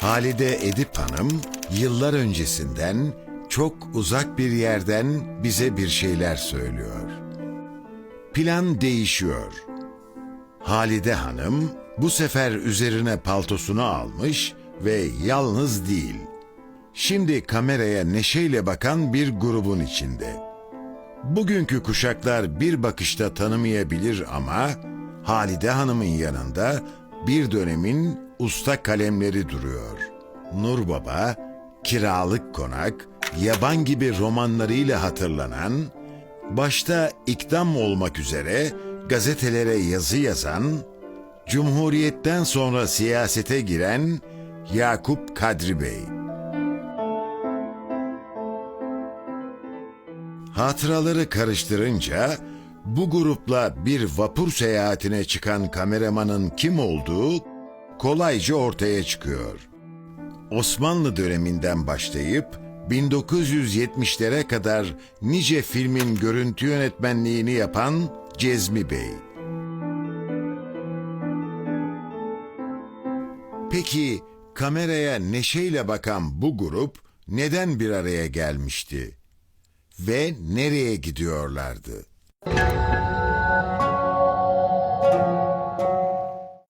Halide Edip Hanım yıllar öncesinden çok uzak bir yerden bize bir şeyler söylüyor. Plan değişiyor. Halide Hanım bu sefer üzerine paltosunu almış ve yalnız değil. Şimdi kameraya neşeyle bakan bir grubun içinde. Bugünkü kuşaklar bir bakışta tanımayabilir ama Halide Hanım'ın yanında bir dönemin usta kalemleri duruyor. Nur Baba, Kiralık Konak, Yaban gibi romanlarıyla hatırlanan, başta ikdam olmak üzere gazetelere yazı yazan, Cumhuriyetten sonra siyasete giren Yakup Kadri Bey. Hatıraları karıştırınca bu grupla bir vapur seyahatine çıkan kameramanın kim olduğu kolayca ortaya çıkıyor. Osmanlı döneminden başlayıp 1970'lere kadar nice filmin görüntü yönetmenliğini yapan Cezmi Bey. Peki kameraya neşeyle bakan bu grup neden bir araya gelmişti? Ve nereye gidiyorlardı? you.